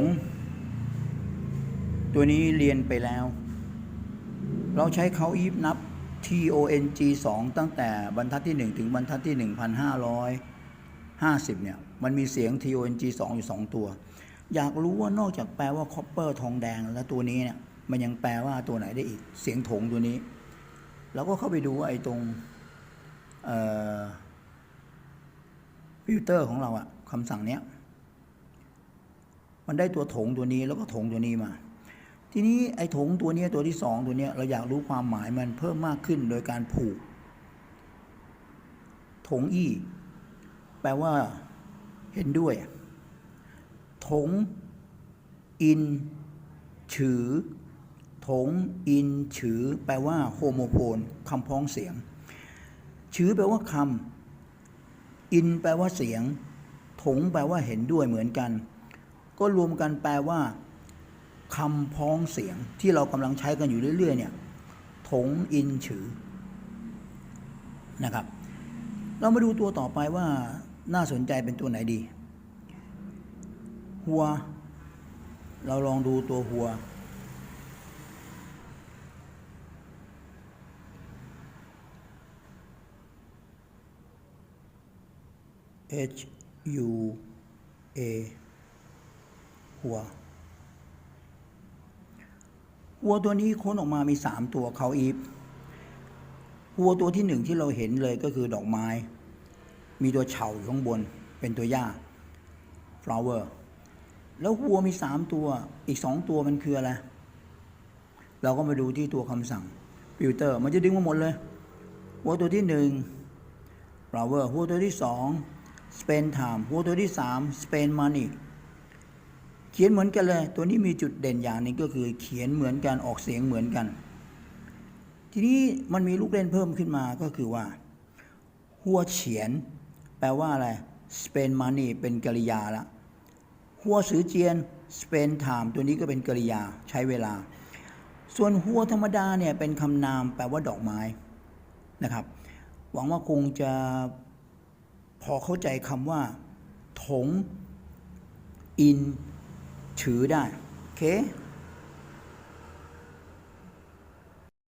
ง ตัวนี้เรียนไปแล้ว เราใช้เขาอีฟนับ TONG 2 ตั้งแต่บรรทัดที่ 1 ถึงบรรทัดที่ 1,550 เนี่ย มันมีเสียง TONG 2 อยู่ 2 ตัว อยากรู้ว่านอกจากแปลว่าคอปเปอร์ทองแดงแล้วตัวนี้เนี่ย มันยังแปลว่าตัวไหนได้อีก เสียงถงตัวนี้เราก็เข้าไปดูไอ้ตรงฟิลเตอร์ของเราอะคำสั่งเนี้ย มันได้ตัวถงตัวนี้แล้วก็ถงตัวนี้มา ทีนี้ไอ้ถงตัวนี้ตัวที่สองตัวนี้เราอยากรู้ความหมายมันเพิ่มมากขึ้นโดยการผูกถงอี้แปลว่าเห็นด้วย ถง อิน ฉือ ถง อิน ฉือ แปลว่าโฮโมโฟนคำพ้องเสียง ฉือแปลว่าคำอิน แปลว่าเสียง ถง แปลว่าเห็นด้วยเหมือนกัน ก็รวมกันแปลว่าคำพ้องเสียงที่เรากำลังใช้กันอยู่เรื่อย ๆ เนี่ยถงอินฉือนะครับ เรามาดูตัวต่อไปว่าน่าสนใจเป็นตัวไหนดี หัว เราลองดูตัวหัว H U A หัวหัวตัวนี้ค้นออกมามีสามตัวเขาอีฟหัวตัวที่หนึ่งที่เราเห็นเลยก็คือดอกไม้ มีตัวเฉาอยู่ข้างบนเป็นตัวหญ้า flower แล้วหัวมีสามตัวอีกสองตัวมันคืออะไร เราก็มาดูที่ตัวคำสั่ง filter มันจะดึงมาหมดเลยหัวตัวที่หนึ่ง flower หัวตัวที่สอง spend time หัวตัวที่สาม spend money เขียนเหมือนกันเลย ตัวนี้มีจุดเด่นอย่างหนึงก็คือ เขียนเหมือนกันออกเสียงเหมือนกัน ทีนี้มันมีลูกเล่นเพิ่มขึ้นมาก็คือว่า หัวเฉียน แปลว่าอะไร spend money เป็นกริยาละหัวสือเจียน spend time ตัวนี้ก็เป็นกริยาใช้เวลา ส่วนหัวธรรมดาเนี่ยเป็นคำนามแปลว่าดอกไม้นะครับ หวังว่าคงจะพอเข้าใจคำว่า ถง อิน ถือได้โอเค